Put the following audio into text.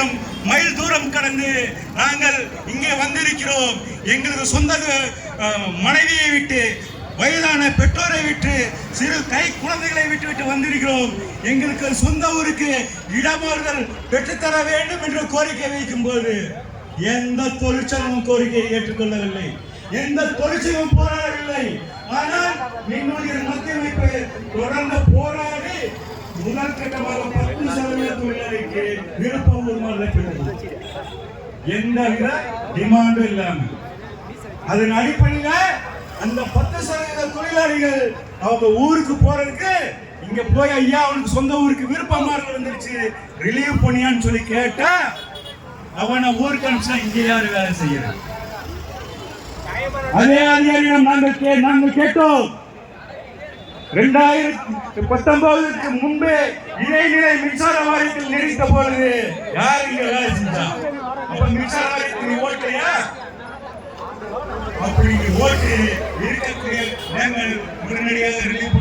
ஆயிரம் மைல் தூரம் கடந்து நாங்கள் இங்கே வந்திருக்கிறோம். எங்களுக்கு சொந்த மனைவியை விட்டு வயதான பெற்றோரை விட்டு சிறு கை குழந்தைகளை விட்டு விட்டு வந்திருக்கிறோம். எங்களுக்கு சொந்த ஊருக்கு இடமாறுதல் பெற்றுத்தர வேண்டும் என்று கோரிக்கை வைக்கும் போது எந்த தொழிற்சங்கமும் கோரிக்கையை ஏற்றுக்கொள்ளவில்லை. எந்த தொழிற்சங்கமும் போராடவில்லை. ஆனால் மின்னுயிர் மத்திய அமைப்பு தொடர்ந்து முதல் கட்டமாக பத்து சதவீத தொழிலாளிக்கு விருப்பம் உருமாறப்பட்டது எந்தவித டிமாண்டும் இல்லாம அதன் அடிப்படையில அந்த பத்து சதவீத தொழிலாளிகள் அவங்க ஊருக்கு போறதுக்கு இங்க போய் ஐயா அவனுக்கு சொந்த ஊருக்கு விருப்பமா இருந்துருச்சு ரிலீவ் பண்ணியான்னு சொல்லி கேட்டா அவனை ஊருக்கு அனுப்பிச்சா இங்க யாரு வேலை செய்யறான் அதே அதிகாரிகள் நாங்கள் கே- நாங்கள் கேட்டோம். இரண்டாயிரத்தி பத்தொன்பதுக்கு முன்பே இடைநிலை மின்சார வாரியத்தில் நிறுத்த பொழுது யார் இங்க வேலை செஞ்சா அப்ப மின்சார வாரியத்தில் நீ ஓட்டலையா அப்படி ஓட்டு இருக்கக்கூடிய நாங்கள் உடனடியாக ரிலீவ்